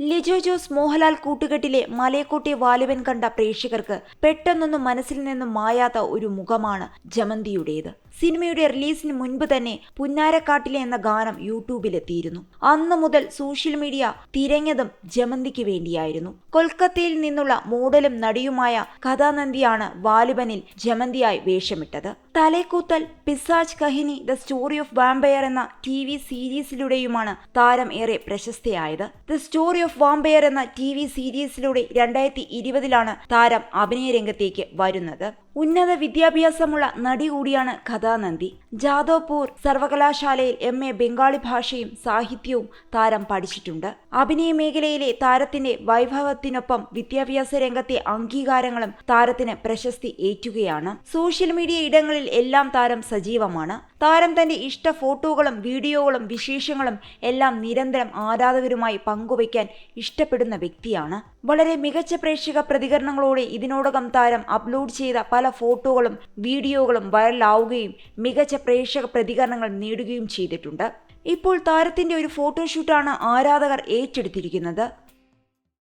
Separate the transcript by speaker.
Speaker 1: ലിജോ ജോസ് മോഹൻലാൽ കൂട്ടുകെട്ടിലെ മലയക്കോട്ടെ വാലുവൻ കണ്ട പ്രേക്ഷകർക്ക് പെട്ടെന്നൊന്നും മനസ്സിൽ നിന്നും മായാത്ത ഒരു മുഖമാണ് ജമന്തിയുടേത്. സിനിമയുടെ റിലീസിന് മുൻപ് തന്നെ പുന്നാരക്കാട്ടിലെ എന്ന ഗാനം യൂട്യൂബിലെത്തിയിരുന്നു. അന്ന് മുതൽ സോഷ്യൽ മീഡിയ തിരഞ്ഞതും ജമന്തിക്ക് വേണ്ടിയായിരുന്നു. കൊൽക്കത്തയിൽ നിന്നുള്ള മോഡലും നടിയുമായ കഥാനന്ദിയാണ് വാലിബനിൽ ജമന്തിയായി വേഷമിട്ടത്. തലേക്കൂത്തൽ പിസാജ് കഹിനി ദ സ്റ്റോറി ഓഫ് വാമ്പയർ എന്ന ടി വി സീരീസിലൂടെയുമാണ് താരം ഏറെ പ്രശസ്തയായത്. ദ സ്റ്റോറി ഓഫ് വാമ്പയർ എന്ന ടി വി സീരീസിലൂടെ രണ്ടായിരത്തി ഇരുപതിലാണ് താരം അഭിനയ രംഗത്തേക്ക് വരുന്നത്. ഉന്നത വിദ്യാഭ്യാസമുള്ള നടി കൂടിയാണ് കഥാനന്ദി ജാദവ്പൂർ സർവകലാശാലയിൽ എം എ ബംഗാളി ഭാഷയും സാഹിത്യവും താരം പഠിച്ചിട്ടുണ്ട്. അഭിനയ മേഖലയിലെ താരത്തിന്റെ വൈഭവത്തിനൊപ്പം വിദ്യാഭ്യാസ രംഗത്തെ അംഗീകാരങ്ങളും താരത്തിന് പ്രശസ്തി ഏറ്റുകയാണ്. സോഷ്യൽ മീഡിയ ഇടങ്ങളിൽ എല്ലാം താരം സജീവമാണ്. താരം തന്റെ ഇഷ്ട ഫോട്ടോകളും വീഡിയോകളും വിശേഷങ്ങളും എല്ലാം നിരന്തരം ആരാധകരുമായി പങ്കുവയ്ക്കാൻ ഇഷ്ടപ്പെടുന്ന വ്യക്തിയാണ്. വളരെ മികച്ച പ്രേക്ഷക പ്രതികരണങ്ങളോടെ ഇതിനോടകം താരം അപ്ലോഡ് ചെയ്ത പല ഫോട്ടോകളും വീഡിയോകളും വൈറലാവുകയും മികച്ച പ്രേക്ഷക പ്രതികരണങ്ങൾ നേടുകയും ചെയ്തിട്ടുണ്ട്. ഇപ്പോൾ താരത്തിന്റെ ഒരു ഫോട്ടോഷൂട്ടാണ് ആരാധകർ ഏറ്റെടുത്തിരിക്കുന്നത്.